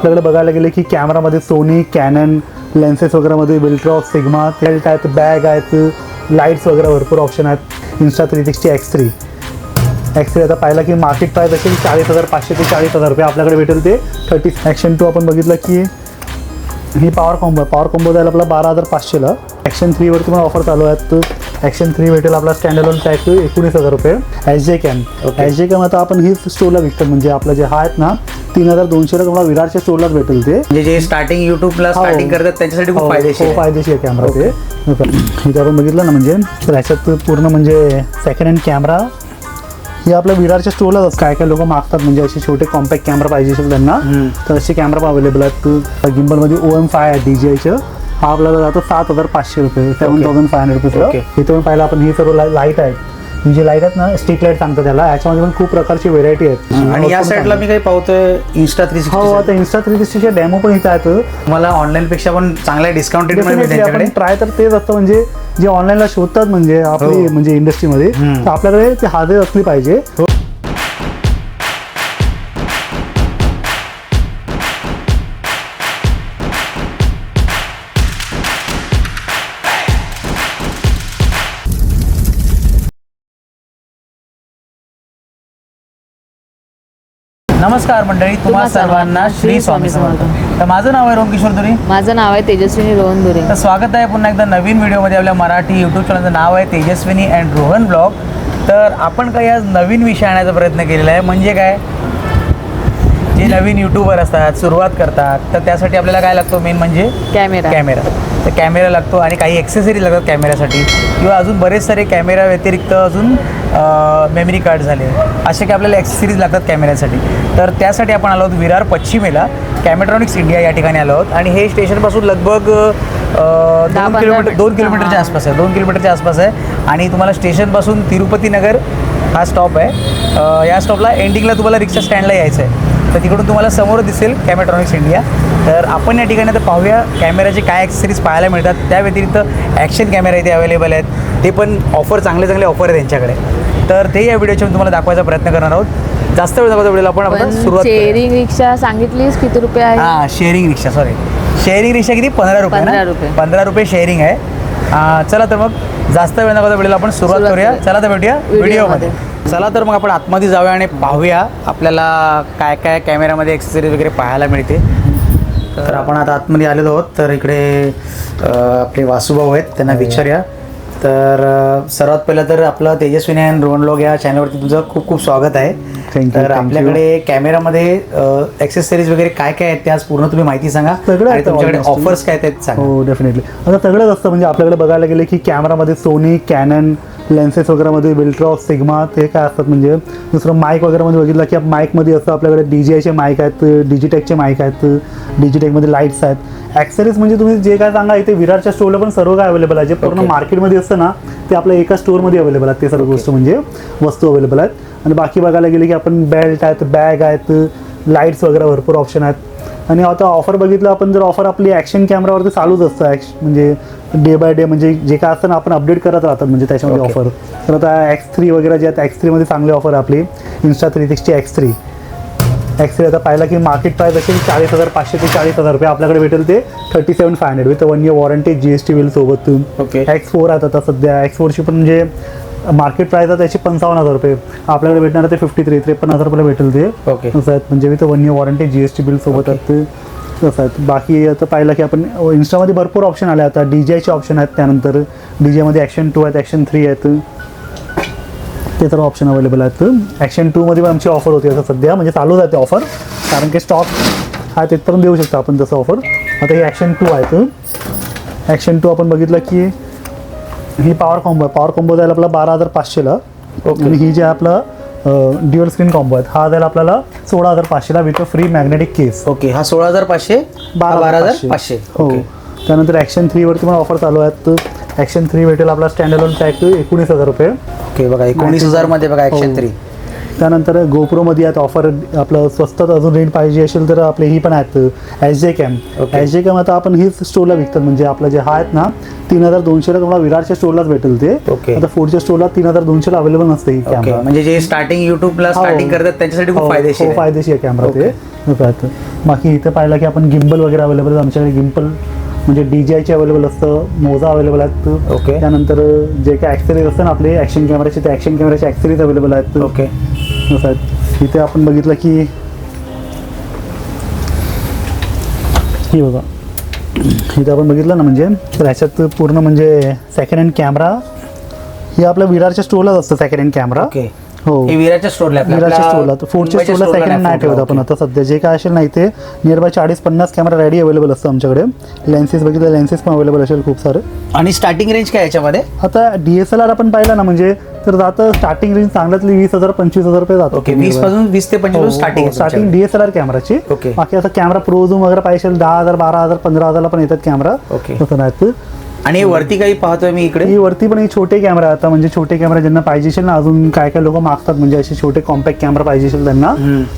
आपल्याकडे बघायला गेले की कॅमेरामध्ये सोनी कॅनन लेन्सेस वगैरेमध्ये विल्ट्रॉफ सिग्मा टेल्ट आहेत बॅग आहेत लाईट्स वगैरे भरपूर ऑप्शन आहेत. Insta three sixty X three X three आता पाहिला की मार्केट प्राईस असेल चाळीस हजार पाचशे ते चाळीस हजार रुपये आपल्याकडे भेटेल ते थर्टी ॲक्शन टू आपण बघितलं की ही पॉवर कॉम्बो आहे. पॉवर कॉम्बो जायला आपला बारा हजार पाचशेला. ॲक्शन थ्रीवर तुम्हाला ऑफर चालू आहेत. ॲक्शन थ्री भेटेल आपला स्टँडर्ड पॅक एकोणीस हजार रुपये. H J cam. H J cam आता आपण ही स्टोरला विकतात म्हणजे आपलं जे हा आहेत ना तीन हजार दोनशेला तुम्हाला विरारच्या स्टोरलाच भेटेल ते. म्हणजे जे स्टार्टिंग युट्यूबला. स्टार्टिंग करतात त्यांच्यासाठी खूप हो, फायदेशीर हो आहे. फायदेशीर आहे कॅमेरा ते. इथे आपण बघितलं ना म्हणजे तर ह्याच्यात पूर्ण म्हणजे सेकंड हँड कॅमेरा हे आपल्या विरारच्या स्टोरलाच काय काय लोक मागतात म्हणजे असे छोटे कॉम्पॅक्ट कॅमेरा पाहिजे असेल त्यांना. तर असे कॅमेरा अवेलेबल आहेत. गिम्बलमध्ये ओ एम फाय आहे डी जी आयचं हा आपल्याला जातो सात हजार पाचशे रुपये. Seven thousand five hundred rupees. इथे पण पाहिलं आपण ही सर्व लाइट आहेत. ही जी लाइट आहेत ना स्ट्रीट लाइट सांगतात त्याला. याच्यामध्ये पण खूप प्रकारची व्हेरायटी आहेत. आणि या साईडला मी काही पाहतोय इन्स्टा थ्री हो आता इन्स्टा थ्री सिक्स्टीचे डेमो पण इथे आहेत. मला ऑनलाईन पेक्षा पण चांगल्या आपण ट्राय तर तेच असतं. म्हणजे जे ऑनलाईनला शोधतात म्हणजे आपली हो. म्हणजे इंडस्ट्रीमध्ये. तर आपल्याकडे ते हाजर असली पाहिजे. नमस्कार मंडळी तुम्हा सर्वांना श्री स्वामी समर्थ. तर माझं नाव आहे रोहन किशोर दुरी. माझं नाव आहे तेजस्विनी रोहन दुरे तर स्वागत आहे पुन्हा एकदा नवीन व्हिडिओमध्ये आपल्या मराठी यूट्यूब चॅनलचं नाव आहे तेजस्विनी अँड रोहन ब्लॉग तर आपण काही आज नवीन विषय आणण्याचा प्रयत्न केलेला आहे. म्हणजे काय? जे नवीन यूट्यूबर असतात सुरुवात करतात तर त्यासाठी आपल्याला काय लागतो मेन म्हणजे? कॅमेरा. कॅमेरा. तर कॅमेरा लागतो आणि काही एक्सेसरीज लागतात कॅमेऱ्यासाठी. किंवा अजून बरेच सारे कॅमेरा व्यतिरिक्त अजून मेमरी कार्ड झाले. असे काही आपल्याला एक्सेसरीज लागतात कॅमेऱ्यासाठी तर त्यासाठी आपण आलो आहोत विरार पश्चिमेला. कॅमेट्रॉनिक्स इंडिया या ठिकाणी आलो आहोत. आणि हे स्टेशनपासून लगभग दोन किलोमीटर. दोन किलोमीटरच्या. आसपास आहे. दोन किलोमीटरच्या आसपास आहे. आणि तुम्हाला स्टेशनपासून तिरुपती नगर हा स्टॉप आहे. या स्टॉपला एंडिंगला तुम्हाला रिक्षा स्टँडला यायचं आहे. तर तिकडून तुम्हाला समोर दिसेल कॅमेट्रॉनिक्स इंडिया तर आपण या ठिकाणी आता पाहूया कॅमेऱ्याचे काय ॲक्सेसरीज पाहायला मिळतात. त्या व्यतिरिक्त ॲक्शन कॅमेरा इथे अवेलेबल आहेत. ते पण ऑफर चांगले चांगले ऑफर आहे त्यांच्याकडे तर ते या व्हिडिओच्या मी तुम्हाला दाखवायचा प्रयत्न करणार आहोत. जास्त वेळ दाखवता व्हिडिओला आपण आता पण सुरुवात. शेअरिंग रिक्षा सांगितलीस किती रुपये आहे? हां sharing rickshaw sorry sharing rickshaw किती? पंधरा रुपये पंधरा ना? रुपये. पंधरा रुपये शेअरिंग आहे. चला तर मग जास्त वेळ नका व्हिडिओला आपण सुरुवात करूया. चला तर भेटूया व्हिडिओमध्ये. चला तर मग आपण आतमध्ये जाऊया आणि पाहूया आपल्याला काय काय कॅमेऱ्यामध्ये एक्सेसरीज वगैरे पाहायला मिळते. तर आपण आता आतमध्ये आलेलो आहोत. तर इकडे आपले वासुभाऊ आहेत त्यांना विचारूया. तर सर्वात पहिलं तर आपलं तेजस्विनी अँड रोहन लोग या चॅनलवरती तुझं खूप खूप स्वागत आहे. तर. आपल्याकडे कॅमेरामध्ये एक्सेसरीज वगैरे काय काय आहेत ते आज पूर्ण तुम्ही माहिती सांगा. सगळं आणि तुमच्याकडे. ऑफर्स काय आहेत सांगा. हो डेफिनेटली आता सगळंच असतं म्हणजे आपल्याकडे बघायला गेले की कॅमेरामध्ये सोनी कॅनन लेन्सेस वगैरेमध्ये विल्ट्रॉफ सिग्मा ते काय असतात म्हणजे दुसरं माईक वगैरेमध्ये बघितलं की माईकमध्ये असतं आपल्याकडे डी जी आयचे माईक आहेत डिजिटेकचे माईक आहेत डिजिटेकमध्ये लाईट्स आहेत. ॲक्सेसरीज म्हणजे तुम्ही जे काय सांगा इथे विरारच्या स्टोरला पण सर्व काय अवेलेबल आहे. जे पूर्ण. मार्केटमध्ये असतं ना ते आपल्या एका स्टोअरमध्ये अवेलेबल आहेत. ते सर्व गोष्ट म्हणजे वस्तू अवेलेबल आहेत. आणि बाकी बघायला गेले की आपण बेल्ट आहेत बॅग आहेत लाईट्स वगैरे भरपूर ऑप्शन आहेत. आणि आता ऑफर बघितलं आपण जर ऑफर आपली ॲक्शन कॅमेरावरती चालूच असतं. ॲक्श म्हणजे डे बाय डे म्हणजे जे काय असतं ना आपण अपडेट करत राहतात म्हणजे त्याच्यामध्ये. ऑफर तर आता एक्स थ्री वगैरे जे आहेत एक्स थ्रीमध्ये चांगली ऑफर आहे आपली. Insta three sixty X three X three आता पाहिला की मार्केट प्राईस असेल चाळीस हजार पाचशे ते चाळीस हजार रुपये. आपल्याकडे भेटेल ते thirty seven five hundred with one year warranty G S T bill सोबत Okay. एक्स फोर आहेत आता सध्या. एक्स फोरची पण म्हणजे मार्केट प्राईस आहे त्याची पंचावन्न हजार रुपये. आपल्याकडे भेटणार ते फिफ्टी थ्री त्रेपन्न हजार रुपये भेटेल ते. ओके असं आहेत. म्हणजे with one year warranty G S T bill सोबत ते. तसं आहेत. बाकी आता पाहिलं की आपण इन्स्टामध्ये भरपूर ऑप्शन आले. आता डी जे आयचे ऑप्शन आहेत त्यानंतर. डी जे मध्ये ॲक्शन टू आहेत ॲक्शन थ्री आहेत. ते सर्व ऑप्शन अवेलेबल आहेत. ॲक्शन टूमध्ये पण आमची ऑफर होती आता सध्या. म्हणजे चालू जाते ऑफर कारण की स्टॉक हा तिथपर्यंत देऊ शकतो आपण तसं ऑफर आता हे ॲक्शन टू आहेत. ॲक्शन टू आपण बघितलं की ही पॉवर कॉम्बो आहे. पॉवर कॉम्बो जाईल आपला बारा हजार पाचशेला. आणि ही जी आहे आपलं ड्युअल स्क्रीन कॉम्बो आहेत. हा जाईल आपल्याला सोळा हजार पाचशेला with free magnetic case okay हा सोळा हजार पाचशे बारा हजार पाचशे. हो. त्यानंतर ॲक्शन थ्रीवरती पण ऑफर चालू आहेत. ॲक्शन थ्री भेटेल आपला स्टँडर्ड पॅक एकोणीस हजार रुपये. ओके बघा एकोणीस हजारमध्ये बघा ॲक्शन हो. थ्री त्यानंतर गोप्रोमध्ये आहेत ऑफर आपलं स्वस्तात अजून रेंट पाहिजे असेल तर आपले ही पण आहेत. H J cam. H J cam आता आपण हीच स्टोरला विकतात. म्हणजे आपलं जे हा आहेत ना तीन हजार दोनशेला तुम्हाला विरारच्या स्टोरलाच भेटेल ते. आता पुढच्या स्टोरला तीन हजार दोनशेला अवेलेबल नसते ही कॅमेरा म्हणजे जे स्टार्टिंग युट्यूबला स्टार्टिंग करतात त्यांच्यासाठी खूप फायदेशीर हो. फायदेशीर आहे कॅमेरा ते. बाकी इथे पाहिलं की आपण गिम्बल वगैरे अवेलेबल आमच्याकडे गिम्पल म्हणजे डीजीआयचे अवेलेबल असतं मोजा अवेलेबल आहेत. Okay. त्यानंतर जे काही ॲक्सेसरीज असतं ना आपले ॲक्शन कॅमेराचे ते ॲक्शन कॅमेराचे ॲक्सेसरीज अवेलेबल आहेत. ओके आहेत. इथे आपण बघितलं की ही बघा. इथे आपण बघितलं ना म्हणजे तर ह्याच्यात पूर्ण म्हणजे सेकंड हँड कॅमेरा ही आपल्या विरारच्या स्टोरलाच असतं सेकंड हँड कॅमेरा ओके हो. हे विराच्या स्टोरला तर स्टोरला सेकंड हँड नाही ठेवत आपण आता सध्या. जे काय असेल नाही ते नियर बाय चाळीस पन्नास कॅमेरा रेडी अवेलेबल असतं आमच्याकडे. लेन्सेस बघितलं लेन्सेस पण अवेलेबल असेल खूप सारे. आणि स्टार्टिंग रेंज काय याच्यामध्ये? आता डी एस एल आर आपण पाहिलं ना म्हणजे तर जातं स्टार्टिंग रेंज चांगल्यातली वीस हजार पंचवीस हजार रुपये जातो. ओके वीसपासून वीस ते पंचवीस स्टार्टिंग स्टार्टिंग डीएसएलआर कॅमेराची. बाकी आता कॅमेरा प्रो झूम वगैरे पाहिजे दहा हजार बारा हजार पंधरा हजारला पण येतात कॅमेरा. तसं नाही आणि वरती काही पाहतोय मी इकडे? ही वरती पण हे छोटे कॅमेरा आता म्हणजे छोटे कॅमेरा ज्यांना पाहिजे असेल ना अजून काय काय लोक मागतात म्हणजे असे छोटे कॉम्पॅक्ट कॅमेरा पाहिजे असेल त्यांना.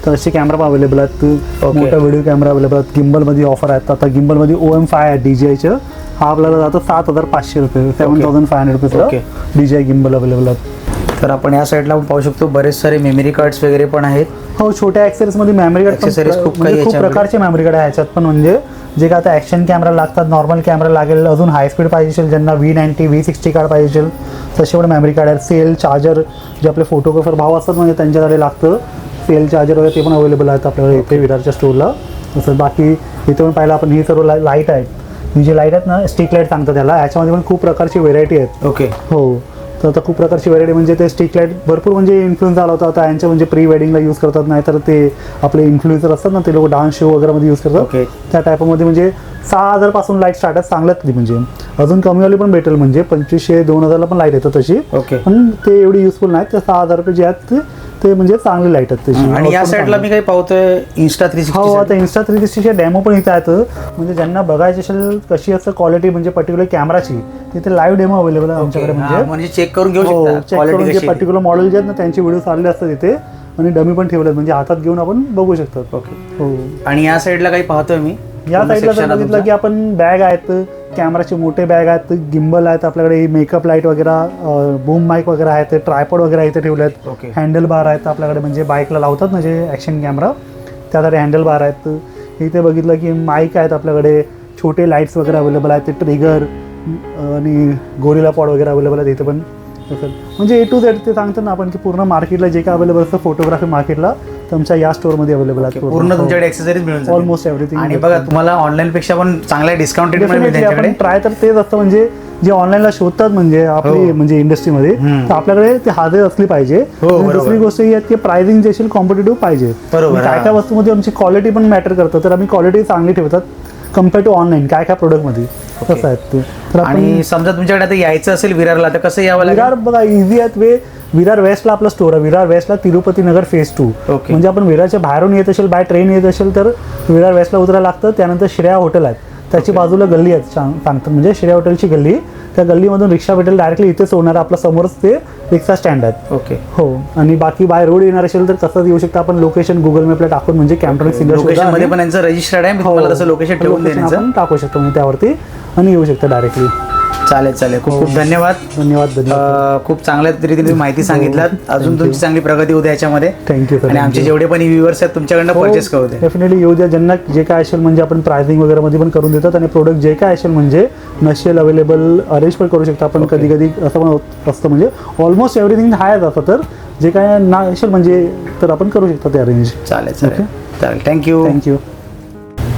तर असे कॅमेरा पण अवेलेबल आहेत. मोठा व्हिडिओ कॅमेरा अवेलेबल आहेत. गिम्बलमध्ये ऑफर आहेत. आता गिम्बलमध्ये ओ एम फाय आहे डीजीआयचं हा आपल्याला जातो सात हजार पाचशे रुपये. Seven thousand five hundred. रुपये डीजीआय गिम्बल अवेलेबल आहेत. तर आपण या साईडला पाहू शकतो. बरेच सारे मेमरी कार्ड्स वगैरे पण आहेत. हो छोट्या ऍक्सेसरीजमध्ये मेमरी कार्ड खूप काही म्हणजे. प्रकारचे मेमरी कार्ड आहे ह्याच्यात पण म्हणजे जे काय आता ॲक्शन कॅमेरा लागतात नॉर्मल कॅमेरा लागेल अजून हाय स्पीड पाहिजे असेल ज्यांना V ninety V sixty card पाहिजे असेल तसे पण मेमरी कार्ड आहेत. सेल चार्जर जे आपले फोटोग्राफर भाव असतात म्हणजे त्यांच्याकडे लागतं. सेल चार्जर वगैरे ते पण अवेलेबल आहेत आपल्याकडे इथे विरारच्या स्टोरला तसं बाकी इथे पण पाहिलं आपण ही सर्व लाइट आहेत. ही जे लाइट आहेत ना स्टिक लाइट सांगतात त्याला. याच्यामध्ये पण खूप प्रकारची व्हेरायटी आहेत. ओके हो. तर आता खूप प्रकारची व्हरायटी म्हणजे ते स्टिक लाइट भरपूर म्हणजे इन्फ्लुएन्स झाला होता. आता यांच्या म्हणजे प्री वेडिंगला यूज करतात. नाही तर ते आपले इन्फ्लुएन्सर असतात ना ते लोक डान्स शो वगैरे मध्ये यूज करतात. त्या टाईपमध्ये म्हणजे सहा हजारपासून लाइट स्टार्ट आहेत चांगल्यातली म्हणजे. अजून कमीवाली पण भेटेल म्हणजे पंचवीसशे दोन हजारला पण लाइट येतात तशी. ओके. पण ते एवढी युजफुल नाहीत ते सहा हजार रुपये जे आहेत ते- ते म्हणजे चांगली लाइट आहेत तशी. आणि या साईडला मी. काही पाहतोय इन्स्टा थ्री हो आता इन्स्टा थ्री सिक्स्टीचे डेमो पण इथे आहेत. म्हणजे ज्यांना बघायचे असेल कशी असं क्वालिटी म्हणजे पर्टिक्युलर कॅमेराची तिथे लाईव्ह डेमो अवेलेबल आहे आमच्याकडे म्हणजे. म्हणजे चेक करून घेऊ हो शकता चेक करून क्वालिटी जे पर्टिक्युलर मॉडेल जे आहेत ना त्यांचे व्हिडिओ आलेले असतात तिथे आणि डमी पण ठेवलेत म्हणजे हातात घेऊन आपण बघू शकतात. ओके. हो. आणि या साईडला काही पाहतोय मी या साईडला जर बघितलं की. आपण बॅग आहेत कॅमेराचे मोठे बॅग आहेत गिम्बल आहेत आपल्याकडे मेकअप लाइट वगैरे बूम माईक वगैरे आहेत ट्रायपॉड वगैरे इथे ठेवले आहेत ओके हँडल बार आहेत आपल्याकडे म्हणजे बाईकला लावतात ना जे ॲक्शन कॅमेरा त्यासाठी हँडल बार आहेत. इथे बघितलं की माईक आहेत आपल्याकडे छोटे लाईट्स वगैरे अवेलेबल आहेत ते ट्रिगर आणि गोरिला पॉड वगैरे अवेलेबल आहेत इथे पण. म्हणजे ए टू झेड ते सांगतात ना आपण की पूर्ण मार्केटला जे काय अवेलेबल असतं फोटोग्राफी मार्केटला तुमच्या या स्टोअरमध्ये अवेलेबल आहेत पूर्ण तुमच्याकडे एक्सेसरीज मिळून. ऑलमोस्ट एव्हरीथिंग आणि बघा तुम्हाला ऑनलाईन पेक्षा पण चांगल्या डिस्काउंट आपण ट्राय तर तेच असतं म्हणजे जे ऑनलाईनला शोधतात म्हणजे आपली हो. म्हणजे इंडस्ट्रीमध्ये. तर आपल्याकडे ते हाजर असली पाहिजे हो. दुसरी गोष्ट ही आहे की प्राइसिंग जे असेल कॉम्पिटेटिव्ह पाहिजे काय हा. काय वस्तूमध्ये आमची क्वालिटी पण मॅटर करतं तर आम्ही क्वालिटी चांगली ठेवतात कंपेअर टू ऑनलाईन काय काय प्रोडक्टमध्ये तसं आहे ते तर आपण आणि समजा तुमच्याकडे आता यायचं असेल विरारला तर कसं यावं लागेल विरार बघा इझी आहेत वे विरार वेस्टला आपला स्टोर आहे. विरार वेस्टला तिरुपती नगर फेज टू. म्हणजे आपण विरारच्या बाहेरून येत असेल बाय ट्रेन येत असेल तर विरार वेस्टला उतरायला लागतं. त्यानंतर श्रेया हॉटेल आहेत. त्याची बाजूला गल्ली आहेत. सांग- सांगतात म्हणजे श्रेया हॉटेलची गल्ली. त्या गल्लीमधून रिक्षा भेटेल. डायरेक्टली इथेच होणार आपल्या समोरच ते रिक्षा स्टँड आहेत. ओके हो. आणि बाकी बाय रोड येणार असेल तर कसं येऊ शकतं. आपण लोकेशन गुगल मॅपला टाकून म्हणजे कॅम्प्टॉनिक सिंगर लोकेशनमध्ये पण यांचं रजिस्टर्ड आहे. लोकेशन हो. टाकू शकतो. म्हणजे त्यावरती आणि येऊ शकतं डायरेक्टली चालेल चालेल. खूप हो. खूप धन्यवाद धन्यवाद. धन्यवाद खूप चांगल्या तुम्ही माहिती सांगितलात. अजून Thank तुमची. चांगली प्रगती होते याच्यामध्ये. थँक्यू आणि आमचे जेवढे पण व्ह्युअर्स आहेत तुमच्याकडनं परचेस करू दे डेफिनेटली येऊ द्या. ज्यांना जे काय असेल म्हणजे आपण प्राइसिंग वगैरे मध्ये पण करून देतात आणि प्रोडक्ट जे काय असेल म्हणजे नसेल अवेलेबल अरेंज पण करू शकतो आपण. कधी कधी असं पण असतं म्हणजे ऑलमोस्ट एव्हरीथिंग आहे असं तर जे काय ना असेल म्हणजे तर आपण करू शकतो ते अरेंज चालेल चालेल. चालेल. थँक्यू थँक्यू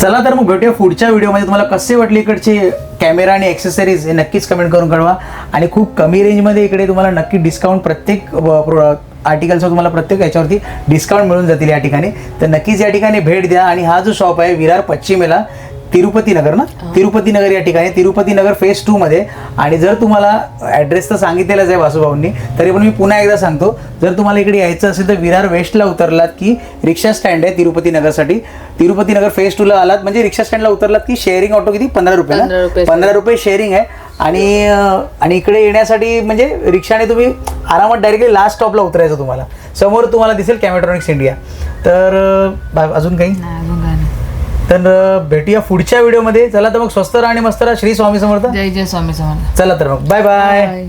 चला तर मग भेटूया पुढच्या व्हिडिओमध्ये तुम्हाला कसे वाटले इकडचे कॅमेरा आणि ॲक्सेसरीज हे नक्कीच कमेंट करून कळवा. आणि खूप कमी रेंजमध्ये इकडे तुम्हाला नक्की डिस्काउंट प्रत्येक आर्टिकलचा तुम्हाला प्रत्येक याच्यावरती डिस्काउंट मिळून जातील या ठिकाणी. तर नक्कीच या ठिकाणी भेट द्या. आणि हा जो शॉप आहे विरार पश्चिमेला तिरुपती नगर ना? तिरुपती नगर या ठिकाणी तिरुपती नगर फेज टू मध्ये. आणि जर तुम्हाला ॲड्रेस तर सांगितलेलाच आहे वासुभाऊंनी तरी पण मी पुन्हा एकदा सांगतो जर तुम्हाला इकडे यायचं असेल तर विरार वेस्टला उतरलात की रिक्षा स्टँड आहे तिरुपती नगरसाठी तिरुपती नगर फेज टूला आलात म्हणजे रिक्षा स्टँडला उतरलात की शेअरिंग ऑटो किती? पंधरा रुपये पंधरा रुपये. शेअरिंग आहे. आणि आणि इकडे येण्यासाठी म्हणजे रिक्षाने तुम्ही आरामात डायरेक्टली लास्ट स्टॉपला उतरायचं तुम्हाला. समोर तुम्हाला दिसेल कॅमेट्रॉनिक्स इंडिया तर अजून काही नाही अजून काय नाही तर भेटूया पुढच्या व्हिडिओमध्ये. चला तर मग स्वस्त राहा आणि मस्त राहा. श्री स्वामी समर्थ. जय जय स्वामी समर्थ. चला तर मग. Bye bye